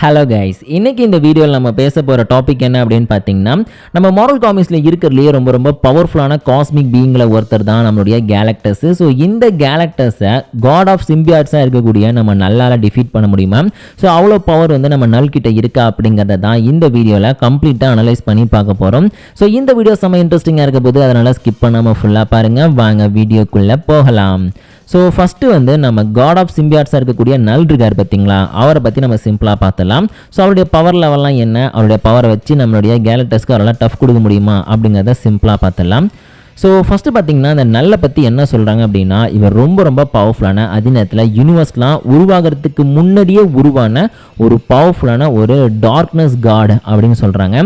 Hello guys இன்றைக்கி இந்த வீடியோவில் நம்ம பேச போகிற டாபிக் என்ன அப்படின்னு பார்த்தீங்கன்னா நம்ம மாரல் காமிக்ஸில் இருக்கிறதுலேயே ரொம்ப ரொம்ப பவர்ஃபுல்லான காஸ்மிக் பீயிங்கில் ஒருத்தர் தான் நம்மளுடைய கேலக்டஸ் ஸோ இந்த கேலக்டஸை காட் ஆஃப் சிம்பியாட்ஸாக இருக்கக்கூடிய நம்ம நல்லால டிஃபீட் பண்ண முடியுமா? ஸோ அவ்வளோ பவர் வந்து நம்ம நல்கிட்ட இருக்கா அப்படிங்கிறத தான் இந்த வீடியோவில் கம்ப்ளீட்டாக அனலைஸ் பண்ணி பார்க்க போகிறோம் ஸோ இந்த வீடியோ செம்ம இன்ட்ரெஸ்டிங்காக இருக்க போது அதனால் ஸ்கிப் பண்ணாமல் ஃபுல்லாக பாருங்கள் வாங்க வீடியோக்குள்ளே போகலாம். ஸோ ஃபஸ்ட்டு வந்து நம்ம காட் ஆஃப் சிம்பியாட்ஸாக இருக்கக்கூடிய நல் இருக்கார் பார்த்தீங்களா அவரை பற்றி நம்ம சிம்பிளாக பார்த்துடலாம். ஸோ அவருடைய பவர் லெவல்லாம் என்ன? அவருடைய பவரை வச்சு நம்மளுடைய கேலக்டர்ஸ்க்கு அவரால் டஃப் கொடுக்க முடியுமா? அப்படிங்கிறத சிம்பிளாக பார்த்துடலாம். ஸோ ஃபஸ்ட்டு பார்த்தீங்கன்னா அந்த நல்ல பற்றி என்ன சொல்கிறாங்க அப்படின்னா இவர் ரொம்ப ரொம்ப பவர்ஃபுல்லான அதே நேரத்தில் யூனிவர்ஸ்லாம் உருவாகிறதுக்கு முன்னாடியே உருவான ஒரு பவர்ஃபுல்லான ஒரு டார்க்னஸ் காட் அப்படின்னு சொல்கிறாங்க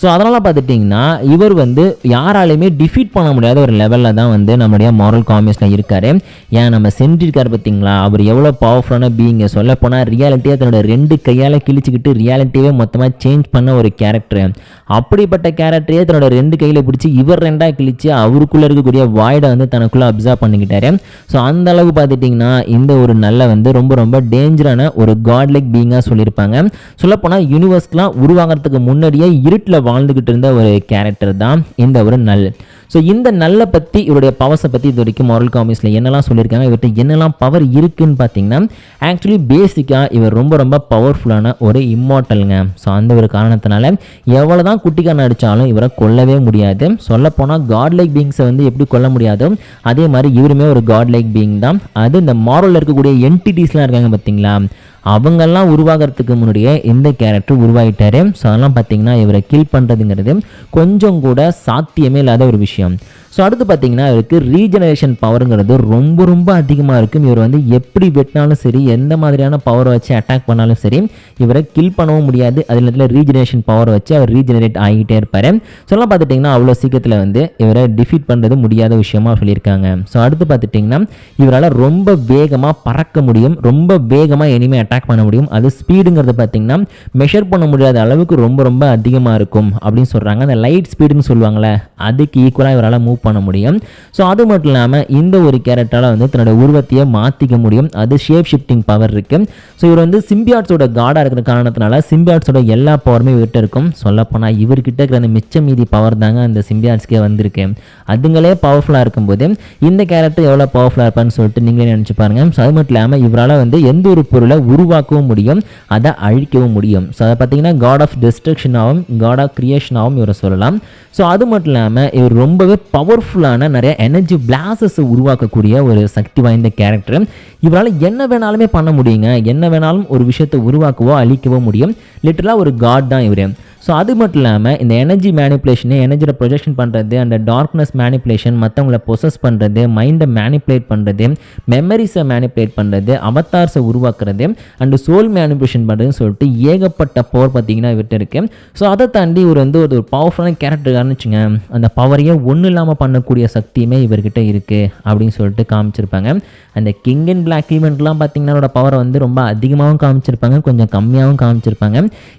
ஸோ அதனால் பார்த்துட்டிங்கன்னா இவர் வந்து யாராலையுமே டிஃபீட் பண்ண முடியாத ஒரு லெவலில் தான் வந்து நம்மளுடைய மாரல் காமிக்ஸில் இருக்கார். ஏன் நம்ம சென்றிருக்கார் பார்த்தீங்களா அவர் எவ்வளோ பவர்ஃபுல்லான பீயிங்க சொல்ல போனால் ரியாலிட்டியாக தன்னோட ரெண்டு கையால் கிழிச்சிக்கிட்டு ரியாலிட்டியே மொத்தமாக சேஞ்ச் பண்ண ஒரு கேரக்டர் அப்படிப்பட்ட கேரக்டரையே தன்னோட ரெண்டு கையில் பிடிச்சி இவர் ரெண்டாக கிழிச்சு அவர் அவருக்குள்ளே இருக்கக்கூடிய வாய்டை வந்து தனக்குள்ளே அப்சர்வ் பண்ணிக்கிட்டாரு. ஸோ அந்த அளவு பார்த்துட்டிங்கன்னா இந்த ஒரு நல்ல வந்து ரொம்ப ரொம்ப டேஞ்சரான ஒரு காட்லைக் பீயிங்காக சொல்லியிருப்பாங்க. சொல்லப்போனால் யூனிவர்ஸ்க்கெலாம் உருவாகிறதுக்கு முன்னாடியே இருட்டில் வாழ்ந்துக்கிட்டு இருந்த ஒரு கேரக்டர் தான் இந்த ஒரு நல். ஸோ இந்த நல்ல பற்றி இவருடைய பவர்ஸை பற்றி இது வரைக்கும் மாரல் காமிக்ஸில் என்னெல்லாம் சொல்லியிருக்காங்க இவர்கிட்ட என்னெல்லாம் பவர் இருக்குன்னு பார்த்தீங்கன்னா ஆக்சுவலி பேசிக்காக இவர் ரொம்ப ரொம்ப பவர்ஃபுல்லான ஒரு இம்மார்ட்டலுங்க ஸோ அந்த ஒரு காரணத்தினால எவ்வளோ தான் குட்டிக்கான அடித்தாலும் இவரை கொல்லவே முடியாது. சொல்லப்போனால் காட் லைக் பீங்ஸை வந்து எப்படி கொல்ல முடியாதோ அதே மாதிரி இவருமே ஒரு காட் லைக் பீயிங் தான். அது இந்த மாரலில் இருக்கக்கூடிய என்டிட்டிஸ்லாம் இருக்காங்க பார்த்தீங்களா? அவங்கெல்லாம் உருவாகிறதுக்கு முன்னாடியே இந்த கேரக்டர் உருவாகிட்டாரு ஸோ அதெல்லாம் பார்த்தீங்கன்னா இவரை கில் பண்ணுறதுங்கிறது கொஞ்சம் கூட சாத்தியமே இல்லாத ஒரு விஷயம். ஸோ அடுத்து பார்த்தீங்கன்னா இவருக்கு ரீஜெனரேஷன் பவருங்கிறது ரொம்ப ரொம்ப அதிகமாக இருக்கும். இவர் வந்து எப்படி வெட்டினாலும் சரி எந்த மாதிரியான பவரை வச்சு அட்டாக் பண்ணாலும் சரி இவரை கில் பண்ணவும் முடியாது. அதில் இடத்துல ரீஜெனரேஷன் பவரை வச்சு அவர் ரீஜெனரேட் ஆகிட்டே இருப்பார். சொல்லலாம் பார்த்துட்டிங்கன்னா அவ்வளோ சீக்கிரத்தில் வந்து இவரை டிஃபீட் பண்ணுறது முடியாத விஷயமா சொல்லியிருக்காங்க. ஸோ அடுத்து பார்த்துட்டிங்கன்னா இவரால் ரொம்ப வேகமாக பறக்க முடியும். ரொம்ப வேகமாக இனிமேல் அட்டாக் பண்ண முடியும். அது ஸ்பீடுங்கிறது பார்த்தீங்கன்னா மெஷர் பண்ண முடியாத அளவுக்கு ரொம்ப ரொம்ப அதிகமாக இருக்கும் அப்படின்னு சொல்கிறாங்க அந்த லைட் ஸ்பீடுன்னு சொல்லுவாங்களே அதுக்கு ஈக்குவலாக இவரால் மூவ் பண்ண முடியும். ஸோ அது மட்டும் இல்லாமல் இந்த ஒரு கேரக்டரால் வந்து தன்னோட உருவத்தையே மாற்றிக்க முடியும். அது ஷேப் ஷிஃப்டிங் பவர் இருக்குது ஸோ இவர் வந்து சிம்பியாட்ஸோட காடாக இருக்கிற காரணத்தினால சிம்பியாட்ஸோட எல்லா பவருமே இவர்கிட்ட இருக்கும். சொல்லப்போனால் இவர்கிட்ட இருக்கிற அந்த மிச்ச மீதி பவர் தாங்க அந்த சிம்பியாட்ஸ்க்கே வந்திருக்கு. அதுங்களே பவர்ஃபுல்லாக இருக்கும்போது இந்த கேரக்டர் எவ்வளோ பவர்ஃபுல்லாக இருப்பான்னு சொல்லிட்டு நீங்களே நினச்சி பாருங்க. ஸோ அது மட்டும் இல்லாமல் இவரால் வந்து எந்த ஒரு பொருளை உருவாக்கவும் முடியும் அதை அழிக்கவும் முடியும். ஸோ அதை பார்த்தீங்கன்னா காட் ஆஃப் டிஸ்ட்ரக்ஷனாகவும் காட் ஆஃப் கிரியேஷனாகவும் இவரை சொல்லலாம். ஸோ அது மட்டும் இல்லாமல் இவர் ரொம்பவே பவர்ஃபுல்லான நிறைய எனர்ஜி பிளாசஸை உருவாக்கக்கூடிய ஒரு சக்தி வாய்ந்த கேரக்டர் இவரால் என்ன வேணாலுமே பண்ண முடியுங்க. என்ன வேணாலும் ஒரு விஷயத்தை உருவாக்கவோ அழிக்கவோ முடியும். லிட்டரலாக ஒரு காட் தான் இவர். ஸோ அது மட்டும் இல்லாமல் இந்த எனர்ஜி மேனிப்புலேஷனு எனர்ஜியில் ப்ரொஜெக்ஷன் பண்ணுறது அந்த டார்க்னஸ் மேனிப்புலேஷன் மற்றவங்கள பொசஸ் பண்ணுறது மைண்டை மேனிப்புலேட் பண்ணுறது மெமரிஸை மேனிப்புலேட் பண்ணுறது அவத்தார்ஸை உருவாக்குறது அண்டு சோல் மேனிப்புலேஷன் பண்ணுறதுன்னு சொல்லிட்டு ஏகப்பட்ட பவர் பார்த்தீங்கன்னா இவர்கிட்ட இருக்குது ஸோ அதை தாண்டி இவர் வந்து ஒரு பவர்ஃபுல்லான கேரக்டர்னு வச்சுங்க அந்த பவரையே ஒன்றும் இல்லாமல் பண்ணக்கூடிய சக்தியுமே இவர்கிட்ட இருக்குது அப்படின்னு சொல்லிட்டு காமிச்சிருப்பாங்க. அந்த கிங் அண்ட் பிளாக் ஈவெண்ட்லாம் பார்த்திங்கன்னா அவரோட பவரை வந்து ரொம்ப அதிகமாகவும் காமிச்சிருப்பாங்க கொஞ்சம் கம்மியாகவும் காமிச்சிருப்பாங்க.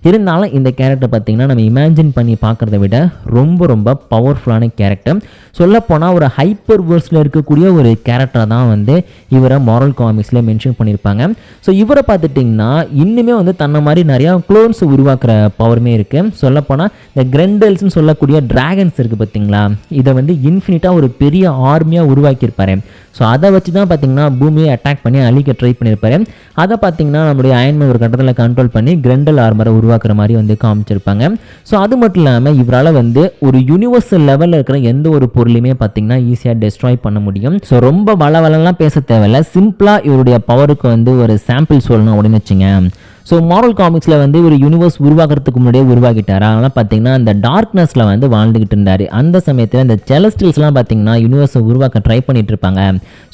இருந்தாலும் இந்த கேரக்டர் பார்த்தீங்கன்னா நம்ம இமேஜின் பண்ணி பார்க்குறத விட ரொம்ப ரொம்ப பவர்ஃபுல்லான கேரக்டர் சொல்லப்போனால் ஒரு ஹைப்பர் வேர்ஸில் இருக்கக்கூடிய ஒரு கேரக்டரை தான் வந்து இவரை மாரல் காமிக்ஸில் மென்ஷன் பண்ணியிருப்பாங்க ஸோ இவரை பார்த்துட்டிங்கன்னா இன்னுமே வந்து தன்னை மாதிரி நிறையா க்ளோன்ஸ் உருவாக்குற பவருமே இருக்குது சொல்லப்போனால் இந்த கிரெண்டல்ஸ்னு சொல்லக்கூடிய டிராகன்ஸ் இருக்குது பார்த்தீங்களா? இதை வந்து இன்ஃபினிட்டாக ஒரு பெரிய ஆர்மியாக உருவாக்கியிருப்பாரு. ஸோ அதை வச்சு தான் பார்த்தீங்கன்னா பூமியை அட்டாக் பண்ணி அழிக்க ட்ரை பண்ணியிருப்பாரு அதை பார்த்தீங்கன்னா நம்மளுடைய அயன்மை ஒரு கட்டத்தில் கண்ட்ரோல் பண்ணி கிரெண்டல் ஆர்மரை உருவாக்குற மாதிரி வந்து காமிச்சிருப்பாங்க. ஸோ அது மட்டும் இல்லாமல் இவரால் வந்து ஒரு யூனிவர்சல் லெவலில் இருக்கிற எந்த ஒரு பொருளையுமே பார்த்தீங்கன்னா ஈஸியாக டெஸ்ட்ராய் பண்ண முடியும். ஸோ ரொம்ப வள வளலாம் பேச தேவையில்ல. சிம்பிளாக இவருடைய பவருக்கு வந்து ஒரு சாம்பிள் சொல்லணும் அப்படின்னு வச்சுங்க. ஸோ மாரல் காமிக்ஸில் வந்து ஒரு யூனிவர்ஸ் உருவாக்குறதுக்கு முன்னாடியே உருவாக்கிட்டார். அதனால் பார்த்தீங்கன்னா அந்த டார்க்னஸில் வந்து வாழ்ந்துகிட்டு இருந்தார். அந்த சமயத்தில் அந்த செலஸ்டில்ஸ்லாம் பார்த்தீங்கன்னா யூனிவர்ஸை உருவாக்க ட்ரை பண்ணிட்டு இருப்பாங்க.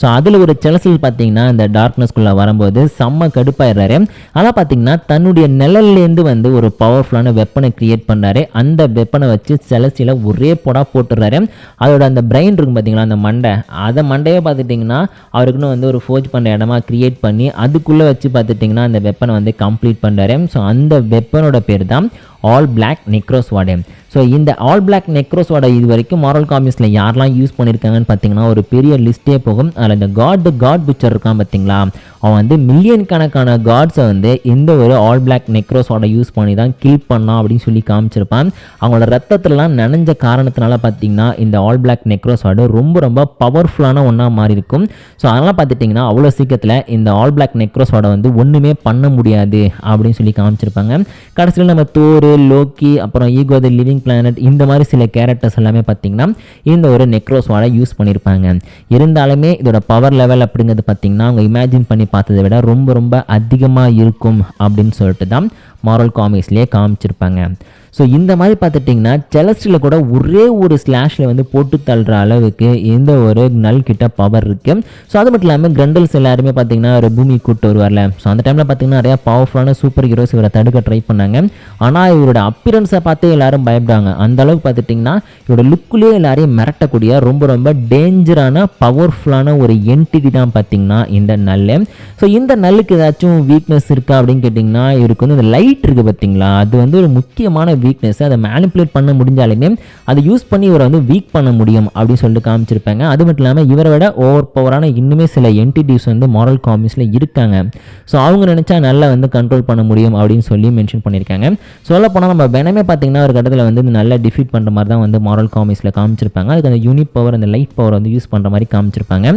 ஸோ அதில் ஒரு செலஸ்டில் பார்த்தீங்கன்னா அந்த டார்க்னஸ்குள்ளே வரும்போது செம்ம கடுப்பாயிடுறாரு. ஆனால் பார்த்தீங்கன்னா தன்னுடைய நிழல்லேருந்து வந்து ஒரு பவர்ஃபுல்லான வெப்பனை கிரியேட் பண்ணுறாரு அந்த வெப்பனை வச்சு செலஸ்டியில் ஒரே பொடா போட்டுடுறாரு. அதோட அந்த பிரெயின் இருக்கும் பார்த்தீங்களா அந்த மண்டை. அதை மண்டையே பார்த்துட்டிங்கன்னா அவருக்குன்னு வந்து ஒரு ஃபோர்ஜ் பண்ணுற இடமா கிரியேட் பண்ணி அதுக்குள்ளே வச்சு பார்த்துட்டிங்கன்னா அந்த வெப்பனை வந்து கம்ப்ளீட் பண்ணுறாரு ஸோ அந்த வெப்பனோட பேர் தான் ஆல் பிளாக் நெக்ரோஸ்வாடு ஸோ இந்த ஆல் பிளாக் நெக்ரோஸ்வாடை இது வரைக்கும் மாரல் காமிக்ஸில் யாரெல்லாம் யூஸ் பண்ணியிருக்காங்கன்னு பார்த்தீங்கன்னா ஒரு பெரிய லிஸ்ட்டே போகும். அதில் இந்த காட் த காட் பிச்சர் இருக்கான் பார்த்தீங்களா அவன் வந்து மில்லியன் கணக்கான காட்ஸை வந்து இந்த ஒரு ஆல் பிளாக் நெக்ரோஸ்வாடை யூஸ் பண்ணி தான் கில் பண்ணான் அப்படின்னு சொல்லி காமிச்சிருப்பான். அவங்களோட ரத்தத்திலலாம் நனைஞ்ச காரணத்தினால பார்த்தீங்கன்னா இந்த ஆல் பிளாக் நெக்ரோஸ்வாடு ரொம்ப ரொம்ப பவர்ஃபுல்லான ஒன்றா மாறி இருக்கும் ஸோ அதெல்லாம் பார்த்துட்டிங்கன்னா அவ்வளோ சீக்கிரத்தில் இந்த ஆல் பிளாக் நெக்ரோஸோட வந்து ஒன்றுமே பண்ண முடியாது அப்படின்னு சொல்லி காமிச்சிருப்பாங்க. கடைசியில் நம்ம தோறு லோக்கி அப்புறம் ஈகோ த லிவிங் பிளானட் இந்த மாதிரி சில கேரக்டர்ஸ் எல்லாமே பார்த்தீங்கன்னா இந்த ஒரு நெக்ரோஸ்வாடை யூஸ் பண்ணியிருப்பாங்க. இருந்தாலுமே இதோட பவர் லெவல் அப்படிங்கிறது பார்த்தீங்கன்னா அவங்க இமேஜின் பண்ணி பார்த்ததை விட ரொம்ப ரொம்ப அதிகமாக இருக்கும் அப்படின்னு சொல்லிட்டு தான் மாரல் காமிக்ஸ்லேயே காமிச்சிருப்பாங்க. ஸோ இந்த மாதிரி பார்த்துட்டிங்கன்னா செலஸ்டில் கூட ஒரே ஒரு ஸ்லாஷில் வந்து போட்டு தள்ளுற அளவுக்கு எந்த ஒரு நல் கிட்ட பவர் இருக்குது ஸோ அது மட்டும் இல்லாமல் கிரண்டல்ஸ் எல்லாருமே பார்த்தீங்கன்னா ஒரு பூமி கூட்டு வருவார்ல. ஸோ அந்த டைமில் பார்த்தீங்கன்னா நிறையா பவர்ஃபுல்லான சூப்பர் ஹீரோஸ் இவரை தடுக்க ட்ரை பண்ணாங்க. ஆனால் இவரோட அப்பியரன்ஸை பார்த்து எல்லாரும் பயப்படுறாங்க. அந்த அளவுக்கு பார்த்துட்டிங்கன்னா இவரோட லுக்குலேயே எல்லாரையும் மிரட்டக்கூடிய ரொம்ப ரொம்ப டேஞ்சரான பவர்ஃபுல்லான ஒரு என்டிட்டி தான் பார்த்தீங்கன்னா இந்த நல்லு ஸோ இந்த நல்லுக்கு ஏதாச்சும் வீக்னஸ் இருக்கா அப்படின்னு கேட்டிங்கன்னா இவருக்கு வந்து இந்த லைட் இருக்குது பார்த்தீங்களா? அது வந்து ஒரு முக்கியமான வீக்னஸ் அதை மேனிப்புலேட் பண்ண முடிஞ்சாலுமே அதை யூஸ் பண்ணி இவரை வந்து வீக் பண்ண முடியும் அப்படின்னு சொல்லிட்டு காமிச்சிருப்பாங்க. அது மட்டும் இல்லாமல் இவரை விட ஓவர் பவரான இன்னுமே சில என்டிட்டிஸ் வந்து மாரல் காமிக்ஸில் இருக்காங்க. ஸோ அவங்க நினச்சா நல்லா வந்து கண்ட்ரோல் பண்ண முடியும் அப்படின்னு சொல்லி மென்ஷன் பண்ணியிருக்காங்க. சொல்ல போனால் நம்ம வெனமே பார்த்தீங்கன்னா ஒரு கட்டத்தில் வந்து நல்லா டிஃபீட் பண்ணுற மாதிரி தான் வந்து மாரல் காமிக்ஸில் காமிச்சிருப்பாங்க. அதுக்கு அந்த யூனிட் பவர் அந்த லைட் பவர் வந்து யூஸ் பண்ணுற மாதிரி காமிச்சிருப்பாங்க.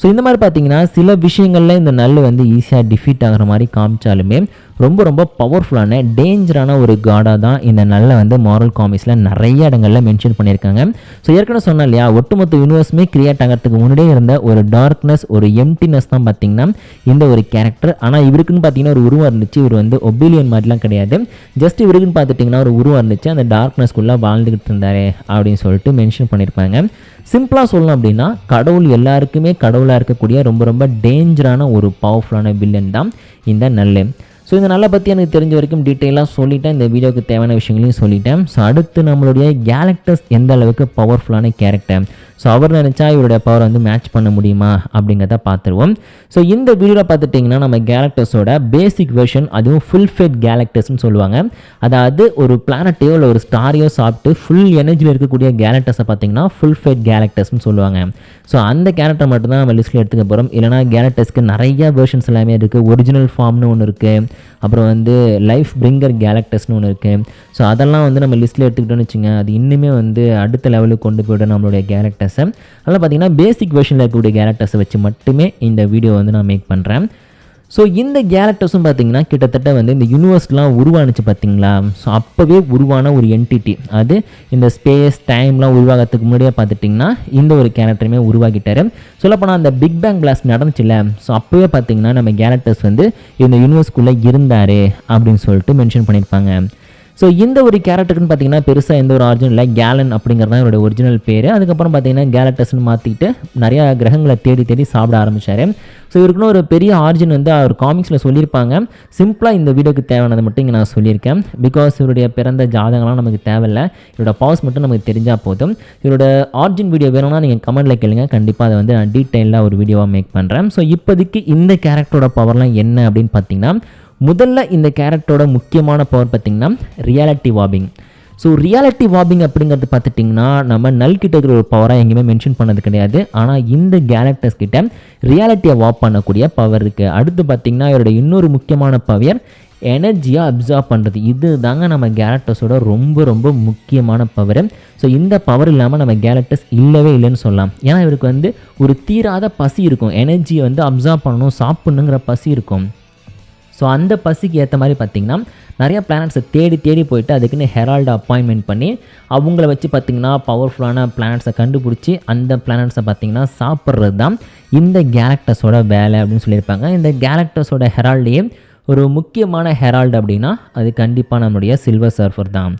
ஸோ இந்த மாதிரி பார்த்தீங்கன்னா சில விஷயங்களில் இந்த நல்லு வந்து ஈஸியாக டிஃபீட் ஆகிற மாதிரி காமிச்சாலுமே ரொம்ப ரொம்ப பவர்ஃபுல்லான டேஞ்சரான ஒரு காடாக தான் இந்த நல்ல வந்து மாரல் காமிக்ஸில் நிறைய இடங்களில் மென்ஷன் பண்ணியிருக்காங்க. ஸோ ஏற்கனவே சொன்னேன் இல்லையா ஒட்டுமொத்த யூனிவர்ஸுமே கிரியேட் ஆகிறதுக்கு முன்னாடியே இருந்த ஒரு டார்க்னஸ் ஒரு எம்டினஸ் தான் பார்த்தீங்கன்னா இந்த ஒரு கேரக்டர் ஆனால் இவருக்குன்னு பார்த்தீங்கன்னா ஒரு உருவம் இருந்துச்சு இவர் வந்து ஒபிலியன் மாதிரிலாம் கிடையாது. ஜஸ்ட் இவருக்குன்னு பார்த்துட்டிங்கன்னா ஒரு உருவம் இருந்துச்சு அந்த டார்க்னஸ்க்குள்ளே வாழ்ந்துக்கிட்டு இருந்தாரு அப்படின்னு சொல்லிட்டு மென்ஷன் பண்ணியிருப்பாங்க. சிம்பிளாக சொல்லணும் அப்படின்னா கடவுள் எல்லாருக்குமே கடவுளாக இருக்கக்கூடிய ரொம்ப ரொம்ப டேஞ்சரான ஒரு பவர்ஃபுல்லான வில்லன் தான் இந்த நல்லு. ஸோ இந்த நல்ல பற்றி எனக்கு தெரிஞ்ச வரைக்கும் டீட்டெயிலாக சொல்லிட்டேன். இந்த வீடியோக்கு தேவையான விஷயங்களையும் சொல்லிட்டேன். ஸோ அடுத்து நம்மளுடைய கேலக்டர்ஸ் எந்த அளவுக்கு பவர்ஃபுல்லான கேரக்டர் ஸோ அவர் நினச்சா இவருடைய பவர் வந்து மேட்ச் பண்ண முடியுமா அப்படிங்கிறத பார்த்துருவோம். ஸோ இந்த வீடியோவில் பார்த்துட்டிங்கன்னா நம்ம கேலக்டர்ஸோட பேசிக் வெர்ஷன் அதுவும் ஃபுல் ஃபேட் கேலக்டர்ஸ்னு சொல்லுவாங்க. அதாவது ஒரு பிளானட்டையோ இல்லை ஒரு ஸ்டாரையோ சாப்பிட்டு ஃபுல் எனர்ஜியில் இருக்கக்கூடிய கேலக்டர்ஸை பார்த்தீங்கன்னா ஃபுல் ஃபேட் கேலக்டர்ஸ்னு சொல்லுவாங்க. ஸோ அந்த கேரக்டர் மட்டும்தான் நம்ம லிஸ்ட்டில் எடுத்துக்க போகிறோம் இல்லைனா கேலக்டர்ஸ்க்கு நிறைய வெர்ஷன்ஸ் எல்லாமே இருக்குது ஒரிஜினல் ஃபார்ம்னு ஒன்று இருக்குது அப்புறம் வந்து லைஃப் பிரிங்கர் கேலக்டர்ஸ்னு ஒன்று இருக்குது ஸோ அதெல்லாம் வந்து நம்ம லிஸ்ட்டில் எடுத்துக்கிட்டோம்னு வச்சுங்க அது இன்னுமே வந்து அடுத்த லெவலுக்கு கொண்டு போய்டும் நம்மளுடைய கேரக்டர்ஸை. அதனால் பார்த்தீங்கன்னா பேசிக் வெர்ஷனில் இருக்கக்கூடிய கேரக்டர்ஸை வச்சு மட்டுமே இந்த வீடியோ வந்து நான் மேக் பண்ணுறேன் ஸோ இந்த கேரக்டர்ஸும் பார்த்தீங்கன்னா கிட்டத்தட்ட வந்து இந்த யூனிவர்ஸ்லாம் உருவானுச்சு பார்த்தீங்களா ஸோ அப்போவே உருவான ஒரு என்டிட்டி அது இந்த ஸ்பேஸ் டைம்லாம் உருவாகிறதுக்கு முன்னாடியே பார்த்துட்டிங்கன்னா இந்த ஒரு கேரக்டருமே உருவாக்கிட்டார். சொல்லப்போனால் அந்த பிக் பேங் பிளாஸ்ட் நடந்துச்சுல ஸோ அப்போவே பார்த்தீங்கன்னா நம்ம கேரக்டர்ஸ் வந்து இந்த யூனிவர்ஸ்குள்ளே இருந்தார் அப்படின்னு சொல்லிட்டு மென்ஷன் பண்ணியிருப்பாங்க ஸோ இந்த ஒரு கேரக்டருக்குன்னு பார்த்தீங்கன்னா பெருசாக எந்த ஒரு ஆரிஜினல் இல்லை. கேலன் அப்படிங்கிறது தான் இவருடைய ஒரிஜினல் பேர். அதுக்கப்புறம் பார்த்தீங்கன்னா கேலக்டஸ்னு மாற்றிட்டு நிறையா கிரகங்களை தேடி தேடி சாப்பிட ஆரம்பித்தார் ஸோ இவருக்குன்னு ஒரு பெரிய ஆர்ஜின் வந்து அவர் காமிக்ஸில் சொல்லியிருப்பாங்க. சிம்பிளாக இந்த வீடியோக்கு தேவையானதை மட்டும் இங்கே நான் சொல்லியிருக்கேன். பிகாஸ் இவருடைய பிறந்த ஜாதகம்லாம் நமக்கு தேவையில்லை. இவரோட பாஸ் மட்டும் நமக்கு தெரிஞ்சால் போதும். இவரோட ஆர்ஜின் வீடியோ வேணும்னா நீங்கள் கமெண்ட்டில் கேளுங்க. கண்டிப்பாக அதை வந்து நான் டீட்டெயிலாக ஒரு வீடியோவாக மேக் பண்ணுறேன் ஸோ இப்போதைக்கு இந்த கேரக்டரோட பவர்லாம் என்ன அப்படின்னு பார்த்தீங்கன்னா முதல்ல இந்த கேரக்டரோட முக்கியமான பவர் பார்த்திங்கன்னா reality warping so reality warping அப்படிங்கிறது பார்த்துட்டிங்கன்னா நம்ம நல் கிட்ட இருக்கிற ஒரு பவராக எங்கேயுமே மென்ஷன் பண்ணது கிடையாது. ஆனால் இந்த கேரக்டர்ஸ் கிட்ட ரியாலிட்டியை வாப் பண்ணக்கூடிய பவர் இருக்குது அடுத்து பார்த்திங்கன்னா இவரோட இன்னொரு முக்கியமான பவர் எனர்ஜியாக அப்சார்ப் பண்ணுறது இது தாங்க நம்ம கேரக்டர்ஸோட ரொம்ப ரொம்ப முக்கியமான பவர் ஸோ இந்த பவர் இல்லாமல் நம்ம கேரக்டர்ஸ் இல்லவே இல்லைன்னு சொல்லலாம். ஏன்னா இவருக்கு வந்து ஒரு தீராத பசி இருக்கும். எனர்ஜியை வந்து அப்சார்ப் பண்ணணும் சாப்பிட்ணுங்கிற பசி இருக்கும். ஸோ அந்த பசிக்கு ஏற்ற மாதிரி பார்த்திங்கன்னா நிறைய பிளானட்ஸை தேடி தேடி போயிட்டு அதுக்குன்னு ஹெரால்டு அப்பாயின்மெண்ட் பண்ணி அவங்கள வச்சு பார்த்திங்கன்னா பவர்ஃபுல்லான பிளானட்ஸை கண்டுபிடிச்சி அந்த பிளானட்ஸை பார்த்திங்கன்னா சாப்பிட்றது தான் இந்த கேரக்டர்ஸோட வேலை அப்படின்னு சொல்லியிருப்பாங்க. இந்த கேரக்டர்ஸோட ஹெரால்டையே ஒரு முக்கியமான ஹெரால்டு அப்படின்னா அது கண்டிப்பாக நம்மளுடைய சில்வர் சர்ஃபர் தான்.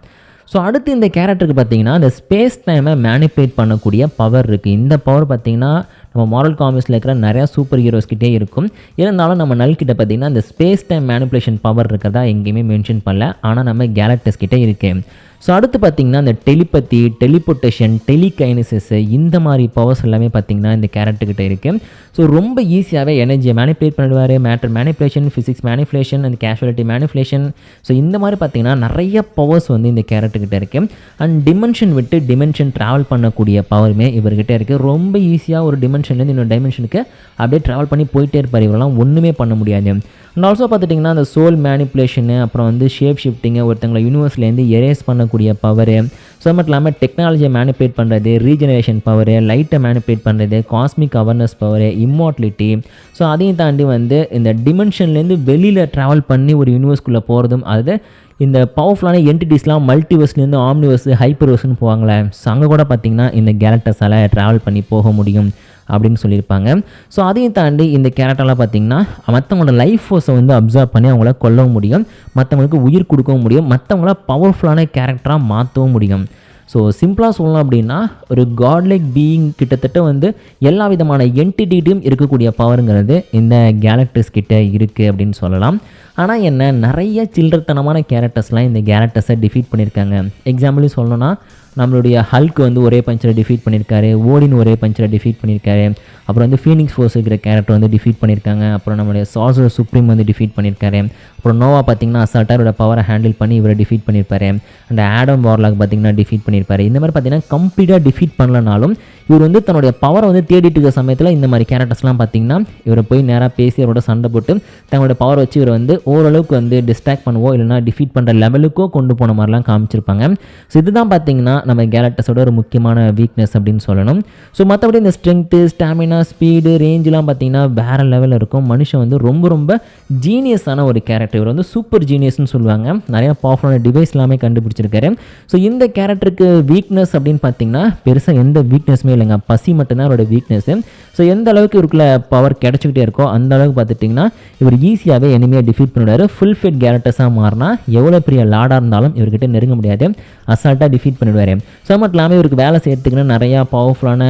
ஸோ அடுத்து இந்த கேரக்டருக்கு பார்த்தீங்கன்னா இந்த ஸ்பேஸ் டைமை மேனிப்புலேட் பண்ணக்கூடிய பவர் இருக்குது இந்த பவர் பார்த்தீங்கன்னா நம்ம மாரல் காமிக்ஸில் இருக்கிற நிறையா சூப்பர் ஹீரோஸ் கிட்டே இருக்கும். இருந்தாலும் நம்ம நல் கிட்ட பார்த்தீங்கன்னா இந்த ஸ்பேஸ் டைம் மேனிப்புலேஷன் பவர் இருக்கிறதா எங்கேயுமே மென்ஷன் பண்ணல. ஆனால் நம்ம கேலக்டஸ் கிட்டே இருக்குது ஸோ அடுத்து பார்த்தீங்கன்னா இந்த டெலிபத்தி டெலிபொட்டேஷன் டெலிகைனசிஸ் இந்த மாதிரி பவர்ஸ் எல்லாமே பார்த்தீங்கன்னா இந்த கேரக்டர்கிட்ட இருக்குது ஸோ ரொம்ப ஈஸியாகவே எனர்ஜியை மேனிப்புலேட் பண்ணிடுவார் matter manipulation physics manipulation and causality manipulation so இந்த மாதிரி பார்த்தீங்கன்னா நிறைய பவர்ஸ் வந்து இந்த கேரக்டர்கிட்ட இருக்குது அண்ட் டிமென்ஷன் விட்டு டிமென்ஷன் ட்ராவல் பண்ணக்கூடிய பவருமே இவர்கிட்ட இருக்குது ரொம்ப ஈஸியாக ஒரு டைமென்ஷன்லேருந்து இன்னொரு டைமென்ஷனுக்கு அப்படியே ட்ராவல் பண்ணி போயிட்டே இருப்பார். இவரெல்லாம் ஒன்றுமே பண்ண முடியாது. அண்ட் ஆல்சோ பார்த்துட்டிங்கன்னா அந்த சோல் மேனிப்புலேஷனு அப்புறம் வந்து ஷேப் ஷிஃப்டிங்கு ஒருத்தங்களை யூனிவர்ஸ்லேருந்து எரேஸ் பண்ணக்கூடிய பவரு ஸோ மட்டும் இல்லாமல் டெக்னாலஜியை மேனிப்புலேட் பண்ணுறது ரீஜெனரேஷன் பவரு லைட்டை மேனிப்புலேட் பண்ணுறது cosmic awareness power immortality so அதையும் தாண்டி வந்து இந்த டிமென்ஷன்லேருந்து வெளியில் ட்ராவல் பண்ணி ஒரு யூனிவர்ஸ்குள்ளே போகிறதும் அது இந்த பவர்ஃபுல்லான என்டிட்டிஸ்லாம் மல்டிவர்ஸ்லேருந்து ஆம்னிவர்ஸ் ஹைப்பர்வர்ஸ்னு போவாங்களே ஸோ அங்கே கூட பார்த்திங்கன்னா இந்த கேரக்டர்ஸால் ட்ராவல் பண்ணி போக முடியும். அப்படின்னு சொல்லியிருப்பாங்க. ஸோ அதையும் தாண்டி இந்த கேரக்டர்லாம் பார்த்திங்கன்னா மற்றவங்களோட லைஃப் ஃபோர்ஸை வந்து அப்சர்வ் பண்ணி அவங்கள கொல்லவும் முடியும். மற்றவங்களுக்கு உயிர் கொடுக்கவும் முடியும். மற்றவங்கள பவர்ஃபுல்லான கேரக்டராக மாற்றவும் முடியும். ஸோ சிம்பிளாக சொல்லணும் அப்படின்னா ஒரு காட்லைக் பீயிங் கிட்டத்தட்ட வந்து எல்லா விதமான என்டிட்டியும் இருக்கக்கூடிய பவருங்கிறது இந்த கேரக்டர்ஸ் கிட்டே இருக்குது அப்படின்னு சொல்லலாம். ஆனால் என்ன நிறைய சில்லறத்தனமான கேரக்டர்ஸ்லாம் இந்த கேரக்டர்ஸை டிஃபீட் பண்ணியிருக்காங்க. எக்ஸாம்பிளும் சொல்லணும்னா நம்மளுடைய ஹல்க் வந்து ஒரே பஞ்சில் டிஃபீட் பண்ணியிருக்காரு ஓடின் ஒரே பஞ்சில் டிஃபீட் பண்ணியிருக்காரு அப்புறம் வந்து ஃபீனிக்ஸ் ஃபோர்ஸ் இருக்கிற கேரக்டர் வந்து டிஃபீட் பண்ணியிருக்காங்க அப்புறம் நம்மளுடைய சாசர் சுப்ரீம் வந்து டிஃபீட் பண்ணியிருக்காரு அப்புறம் நோவா பார்த்தீங்கன்னா அசால்ட்டாரோட பவரை ஹேண்டில் பண்ணி இவரை டிஃபீட் பண்ணியிருப்பாரு அண்ட் ஆடம் வார்லாக் பார்த்தீங்கன்னா டிஃபீட் பண்ணியிருப்பாரு இந்த மாதிரி பார்த்தீங்கன்னா கம்ப்ளீட்டாக டிஃபீட் பண்ணலனாலும் இவர் வந்து தன்னுடைய பவரை வந்து தேடிட்டு இருக்க சமயத்தில் இந்த மாதிரி கேரக்டர்ஸ்லாம் பார்த்தீங்கன்னா இவரை போய் நேராக பேசி அவரோட சண்டை போட்டு தங்களோட பவர் வச்சு இவரை வந்து ஓரளவுக்கு வந்து டிஸ்ட்ராக்ட் பண்ணுவோ இல்லைனா டிஃபீட் பண்ணுற லெவலுக்கோ கொண்டு போன மாதிரிலாம் காமிச்சிருப்பாங்க. ஸோ இதுதான் பார்த்தீங்கன்னா நம்ம கேரக்டர்ஸோட ஒரு முக்கியமான வீக்னஸ் அப்படின்னு சொல்லணும். ஸோ மற்றபடி இந்த ஸ்ட்ரென்த்து ஸ்டாமினா ஸ்பீடு ரேஞ்செலாம் பார்த்தீங்கன்னா வேறு லெவலில் இருக்கும். மனுஷன் வந்து ரொம்ப ரொம்ப ஜீனியஸான ஒரு கேரக்டர் இவர் வந்து சூப்பர் ஜீனியஸ்னு சொல்லுவாங்க. நிறையா பவர்ஃபுல்லான டிவைஸ் எல்லாமே கண்டுபிடிச்சிருக்காரு. ஸோ இந்த கேரக்டருக்கு வீக்னஸ் அப்படின்னு பார்த்தீங்கன்னா பெருசாக எந்த வீக்னஸுமே இல்லைங்க. பசி மட்டும்தான் அவரோட வீக்னஸ்ஸு ஸோ எந்த அளவுக்கு இவருக்குள்ள பவர் கிடச்சிக்கிட்டே இருக்கோ அந்த அளவுக்கு பார்த்துட்டிங்கன்னா இவர் ஈஸியாகவே எனிமையாக டிஃபீட் பண்ணிவிடுவார் ஃபுல் ஃபிட் கேரக்டர்ஸாக மாறினா எவ்வளோ பெரிய லாடாக இருந்தாலும் இவர்கிட்ட நெருங்க முடியாது. அசால்ட்டாக டிஃபீட் பண்ணிவிடுவார் ஸோ மட்டும் இல்லாமல் இவருக்கு வேலை செய்யறதுக்குன்னு நிறையா பவர்ஃபுல்லான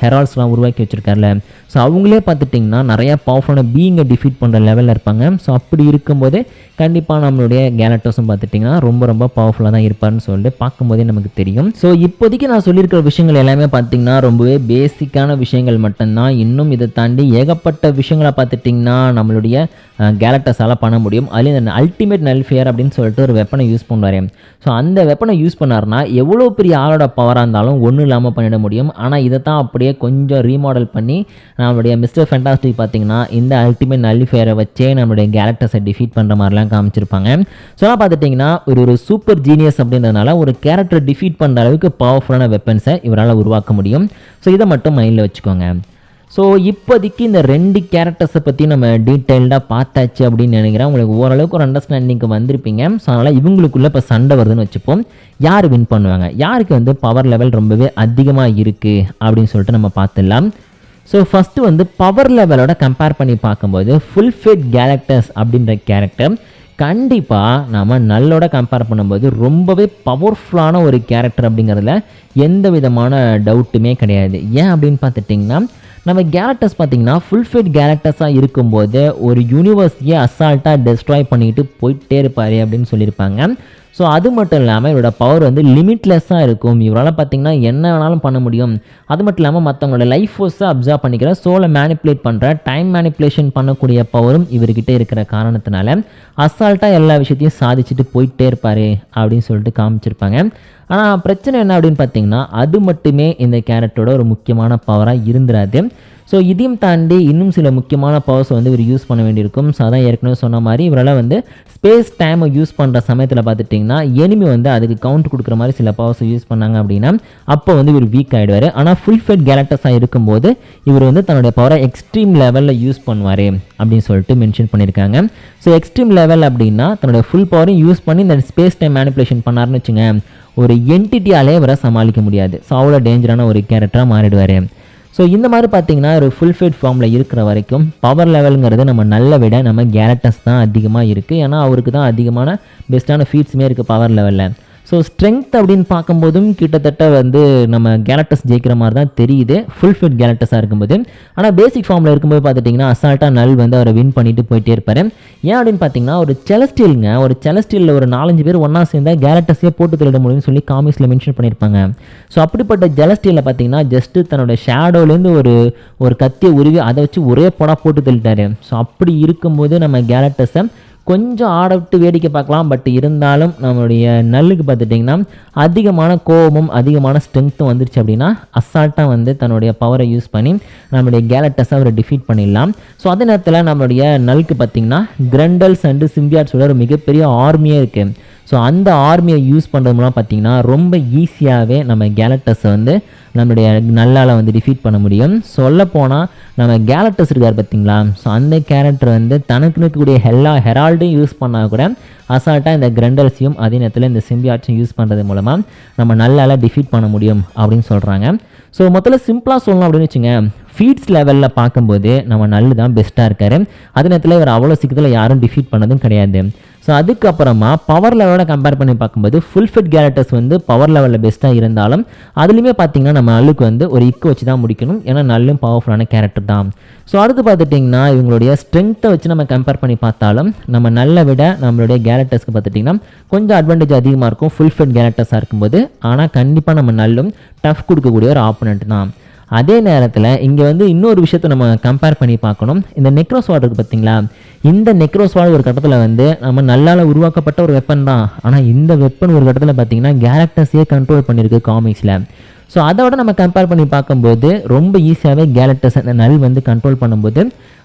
ஹெரால்ஸ்லாம் உருவாக்கி வச்சுருக்காருல. ஸோ அவங்களே பார்த்துட்டிங்கன்னா நிறையா பவர்ஃபுல்லான பீயிங்கை டிஃபீட் பண்ணுற லெவலில் இருப்பாங்க. ஸோ அப்படி இருக்கும்போது கண்டிப்பாக நம்மளுடைய கேலக்டர்ஸும் பார்த்துட்டிங்கன்னா ரொம்ப ரொம்ப பவர்ஃபுல்லாக தான் இருப்பார்னு சொல்லிட்டு பார்க்கும்போதே நமக்கு தெரியும். ஸோ இப்போதைக்கு நான் சொல்லியிருக்கிற விஷயங்கள் எல்லாமே பார்த்திங்கன்னா ரொம்பவே பேசிக்கான விஷயங்கள் மட்டும்தான். இன்னும் இதை தாண்டி ஏகப்பட்ட விஷயங்களை பார்த்துட்டிங்கன்னா நம்மளுடைய கேலக்டர்ஸால் பண்ண முடியும். அதுலேயும் இந்த அல்டிமேட் நல்ஃபியர் அப்படின்னு சொல்லிட்டு ஒரு வெப்பனை யூஸ் பண்ணுவார். ஸோ அந்த வெப்பனை யூஸ் பண்ணார்னா எவ்வளோ பெரிய ஆளோட பவராக இருந்தாலும் ஒன்றும் இல்லாமல் பண்ணிட முடியும். ஆனால் இதை தான் அப்படியே கொஞ்சம் ரீமாடல் பண்ணி நம்மளுடைய மிஸ்டர் ஃபென்டாஸ்டிக் பார்த்தீங்கன்னா இந்த அல்டிமேட் நல்ஃபியரை வச்சே நம்மளுடைய கேரக்டர்ஸை டிஃபீட் பண்ணுற மாதிரிலாம் காமிச்சிருப்பாங்க. ஸோ பார்த்துட்டிங்கன்னா ஒரு ஒரு சூப்பர் ஜீனியஸ் அப்படின்றதுனால ஒரு கேரக்டர் டிஃபீட் பண்ணுற அளவுக்கு பவர்ஃபுல்லான வெப்பன்ஸை இவரால் உருவாக்க முடியும். ஸோ இதை மட்டும் மைண்டில் வச்சுக்கோங்க. ஸோ இப்போதைக்கு இந்த ரெண்டு கேரக்டர்ஸை பற்றி நம்ம டீட்டெயில்டாக பார்த்தாச்சு அப்படின்னு நினைக்கிறேன். உங்களுக்கு ஓரளவுக்கு ஒரு அண்டர்ஸ்டாண்டிங்க்கு வந்திருப்பீங்க. ஸோ அதனால் இவங்களுக்குள்ளே இப்போ சண்டை வருதுன்னு வச்சுப்போம். யார் வின் பண்ணுவாங்க? யாருக்கு வந்து பவர் லெவல் ரொம்பவே அதிகமாக இருக்குது அப்படின்னு சொல்லிட்டு நம்ம பார்த்துடலாம். ஸோ ஃபஸ்ட்டு வந்து பவர் லெவலோட கம்பேர் பண்ணி பார்க்கும்போது ஃபுல் ஃபிட் கேரக்டர்ஸ் அப்படின்ற கேரக்டர் கண்டிப்பாக நம்ம நல்லோட கம்பேர் பண்ணும்போது ரொம்பவே பவர்ஃபுல்லான ஒரு கேரக்டர் அப்படிங்கிறதுல எந்த விதமான டவுட்டுமே கிடையாது. ஏன் அப்படின்னு பார்த்துட்டிங்கன்னா நம்ம கேரக்டர்ஸ் பார்த்தீங்கன்னா ஃபுல் ஃபிட் கேரக்டர்ஸாக இருக்கும்போது ஒரு யூனிவர்ஸையே அசால்ட்டாக டெஸ்ட்ராய் பண்ணிட்டு போயிட்டே இருப்பார் அப்படின்னு சொல்லியிருப்பாங்க. ஸோ அது மட்டும் இல்லாமல் இவரோட பவர் வந்து லிமிட்லெஸ்ஸாக இருக்கும். இவரால் பார்த்தீங்கன்னா என்ன வேணாலும் பண்ண முடியும். அது மட்டும் இல்லாமல் மற்றவங்களோட லைஃப் ஃபோர்ஸை அப்சர்வ் பண்ணிக்கிற சோலை மேனிப்புலேட் பண்ணுற டைம் மேனிப்புலேஷன் பண்ணக்கூடிய பவரும் இவர்கிட்ட இருக்கிற காரணத்தினால அசால்ட்டாக எல்லா விஷயத்தையும் சாதிச்சுட்டு போயிட்டே இருப்பார் அப்படின்னு சொல்லிட்டு காமிச்சிருப்பாங்க. ஆனால் பிரச்சனை என்ன அப்படின்னு பார்த்தீங்கன்னா அது மட்டுமே இந்த கேரக்டரோட ஒரு முக்கியமான பவராக இருந்துராது. ஸோ இதையும் தாண்டி இன்னும் சில முக்கியமான பவர்ஸ் வந்து இவர் யூஸ் பண்ண வேண்டியிருக்கும். ஸோ அதான் ஏற்கனவே சொன்ன மாதிரி இவரால் வந்து ஸ்பேஸ் டைமை யூஸ் பண்ணுற சமயத்தில் பார்த்துட்டிங்கன்னா எனிமி வந்து அதுக்கு கவுண்ட் கொடுக்குற மாதிரி சில பவர்ஸ் யூஸ் பண்ணாங்க அப்படின்னா அப்போ வந்து இவர் வீக் ஆகிடுவார் ஆனால் ஃபுல் ஃபெட் கேரக்டர்ஸாக இருக்கும்போது இவர் வந்து தன்னுடைய பவரை எக்ஸ்ட்ரீம் லெவலில் யூஸ் பண்ணுவார் அப்படின்னு சொல்லிட்டு மென்ஷன் பண்ணியிருக்காங்க. ஸோ எக்ஸ்ட்ரீம் லெவல் அப்படின்னா தன்னுடைய ஃபுல் பவரையும் யூஸ் பண்ணி இந்த ஸ்பேஸ் டைம் மேனிப்புலேஷன் பண்ணாருன்னு வச்சுங்க ஒரு என்டிட்டியாலே இவரை சமாளிக்க முடியாது. ஸோ அவ்வளோ டேஞ்சரான ஒரு கேரக்டராக மாறிடுவார். ஸோ இந்த மாதிரி பார்த்தீங்கன்னா ஒரு ஃபுல் ஃபிட் ஃபார்மில் இருக்கிற வரைக்கும் பவர் லெவலுங்கிறது நம்ம நல்ல விட நம்ம கேரக்டர்ஸ் தான் அதிகமாக இருக்குது ஏன்னா அவருக்கு தான் அதிகமான பெஸ்ட்டான ஃபீட்ஸுமே இருக்குது பவர் லெவலில் ஸோ ஸ்ட்ரென்த் அப்படின்னு பார்க்கும்போதும் கிட்டத்தட்ட வந்து நம்ம கேலக்டஸ் ஜெயிக்கிற மாதிரி தான் தெரியுது. ஃபுல் ஃபிட் கேலக்டஸாக இருக்கும்போது. ஆனால் பேசிக் ஃபார்மில் இருக்கும்போது பார்த்துட்டிங்கன்னா அசால்ட்டாக நல் வந்து அவரை வின் பண்ணிட்டு போயிட்டே இருப்பார். ஏன் அப்படின்னு பார்த்தீங்கன்னா ஒரு செலஸ்டியலுங்க ஒரு செலஸ்டியலில் ஒரு நாலஞ்சு பேர் ஒன்றா சேர்ந்தால் கேலக்டஸே போட்டு திருட முடியும்னு சொல்லி காமிக்ஸில் மென்ஷன் பண்ணியிருப்பாங்க. ஸோ அப்படிப்பட்ட ஜெலஸ்டியலில் பார்த்தீங்கன்னா ஜஸ்ட்டு தன்னோட ஷேடோலேருந்து ஒரு ஒரு கத்தியை உருவி அதை வச்சு ஒரே போடா போட்டு தள்ளிட்டாரு ஸோ அப்படி இருக்கும்போது நம்ம கேலக்டஸை கொஞ்சம் ஆட விட்டு வேடிக்கை பார்க்கலாம். பட் இருந்தாலும் நம்மளுடைய நல்லுக்கு பார்த்துட்டிங்கன்னா அதிகமான கோபமும் அதிகமான ஸ்ட்ரென்த்தும் வந்துருச்சு அப்படின்னா அசால்ட்டாக வந்து தன்னுடைய பவரை யூஸ் பண்ணி நம்மளுடைய கேலட்டஸை அவரை டிஃபீட் பண்ணிடலாம். ஸோ அதே நேரத்தில் நம்மளுடைய நல்க்கு பார்த்திங்கன்னா கிரண்டல்ஸ் அண்டு சிம்பியாட்ஸோட ஒரு மிகப்பெரிய ஆர்மியே இருக்குது ஸோ அந்த ஆர்மியை யூஸ் பண்ணுறது மூலம் பார்த்திங்கன்னா ரொம்ப ஈஸியாகவே நம்ம கேலக்டஸை வந்து நம்மளுடைய நல்லால் வந்து டிஃபீட் பண்ண முடியும். சொல்லப்போனால் நம்ம கேலக்டஸ் இருக்கார் பார்த்தீங்களா? ஸோ அந்த கேரக்டர் வந்து தனக்கு இருக்கக்கூடிய எல்லா ஹெரால்டையும் யூஸ் பண்ணால் கூட அசால்ட்டாக இந்த கிரண்டல்ஸையும் அதே நேரத்தில் இந்த சிம்பியாட்ஸையும் யூஸ் பண்ணுறது மூலமாக நம்ம நல்லால டிஃபீட் பண்ண முடியும் அப்படின்னு சொல்கிறாங்க ஸோ மொத்தத்தில் சிம்பிளாக சொல்லணும் அப்படின்னு வச்சுங்க. ஃபீட்ஸ் லெவலில் பார்க்கும்போது நம்ம நல்லு தான் பெஸ்ட்டாக இருக்கார். அதே நேரத்தில் இவர் அவ்வளோ சீக்கிரத்தில் யாரும் டிஃபீட் பண்ணதும் கிடையாது. ஸோ அதுக்கப்புறமா பவர் லெவலோட கம்பேர் பண்ணி பார்க்கும்போது ஃபுல் ஃபிட் கேரக்டர்ஸ் வந்து பவர் லெவலில் பெஸ்ட்டாக இருந்தாலும் அதுலேயுமே பார்த்தீங்கன்னா நம்ம நல்லுக்கு வந்து ஒரு இக்கு வச்சு தான் முடிக்கணும். ஏன்னா நல்லும் பவர்ஃபுல்லான கேரக்டர் தான். ஸோ அடுத்து பார்த்துட்டிங்கன்னா இவங்களுடைய ஸ்ட்ரென்த்தை வச்சு நம்ம கம்பேர் பண்ணி பார்த்தாலும் நம்ம நல்ல விட நம்மளுடைய கேரக்டர்ஸ்க்கு பார்த்துட்டிங்கன்னா கொஞ்சம் அட்வான்டேஜ் அதிகமாக இருக்கும் ஃபுல் ஃபிட் கேரக்டர்ஸாக இருக்கும்போது. ஆனால் கண்டிப்பாக நம்ம நல்லும் டஃப் கொடுக்கக்கூடிய ஒரு ஆப்போனண்ட் தான். அதே நேரத்தில் இங்கே வந்து இன்னொரு விஷயத்தை நம்ம கம்பேர் பண்ணி பார்க்கணும். இந்த நெக்ரோஸ் இருக்குது பார்த்தீங்களா இந்த நெக்ரோஸ் வார்டு ஒரு கட்டத்தில் வந்து நம்ம நல்லால் உருவாக்கப்பட்ட ஒரு வெப்பன் தான். ஆனால் இந்த வெப்பன் ஒரு கட்டத்தில் பார்த்தீங்கன்னா கேரக்டர்ஸே கண்ட்ரோல் பண்ணியிருக்கு காமிக்ஸில் ஸோ அதோட நம்ம கம்பேர் பண்ணி பார்க்கும்போது ரொம்ப ஈஸியாகவே கேலக்டர்ஸ் அந்த நல் வந்து கண்ட்ரோல் பண்ணும்போது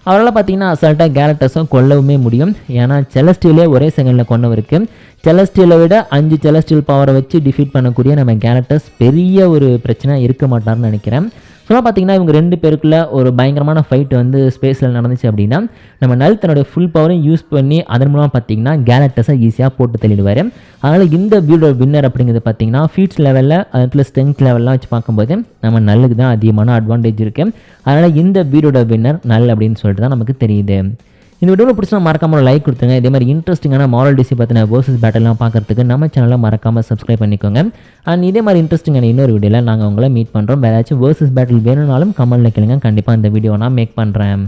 அவரால் பார்த்தீங்கன்னா அசால்ட்டாக கேலக்டர்ஸும் கொல்லவுமே முடியும். ஏன்னா செலஸ்டியலே ஒரே செகண்டில் கொண்டவருக்கு செலஸ்டியலை விட அஞ்சு செலஸ்டியல் பவரை வச்சு டிஃபீட் பண்ணக்கூடிய நம்ம கேலக்டர்ஸ் பெரிய ஒரு பிரச்சனை இருக்க மாட்டார்னு நினைக்கிறேன். ஸோ பார்த்தீங்கன்னா இவங்க ரெண்டு பேருக்குள்ள ஒரு பயங்கரமான ஃபைட் வந்து ஸ்பேஸில் நடந்துச்சு அப்படின்னா நம்ம நல் தன்னுடைய ஃபுல் பவரையும் யூஸ் பண்ணி அதன் மூலமாக பார்த்தீங்கன்னா கேலக்டஸை ஈஸியாக போட்டு தள்ளிடுவார். அதனால் இந்த வீடோட வின்னர் அப்படிங்கிறது பார்த்தீங்கன்னா ஃபீட்ஸ் லெவலில் அதில் ஸ்ட்ரென்த் லெவல்லாம் வச்சு பார்க்கும்போது நம்ம நல்லுக்கு தான் அதிகமான அட்வான்டேஜ் இருக்குது அதனால் இந்த வீடோட வின்னர் நல் அப்படின்னு சொல்லிட்டு தான் நமக்கு தெரியுது. இந்த வீடியோவில் பிடிச்சா மறக்காம ஒரு லைக் கொடுத்துங்க. இதே மாதிரி இன்ட்ரெஸ்டிங்கான மாரல் டிசி பற்றின வேர்சஸ் பேட்டெல்லாம் பார்க்குறதுக்கு நம்ம சேனலை மறக்காமல் சப்ஸ்கிரைப் பண்ணிக்கோங்க. அண்ட் இதே மாதிரி இன்ட்ரெஸ்டிங்கான இன்னொரு வீடியோவில் நாங்கள் உங்களை மீட் பண்ணுறோம் வேறு ஏதாச்சும் வேர்சஸ் பேட்டில் வேணும்னாலும் கமெண்ட்டில் கேளுங்க. கண்டிப்பாக இந்த வீடியோ நான் மேக் பண்ணுறேன்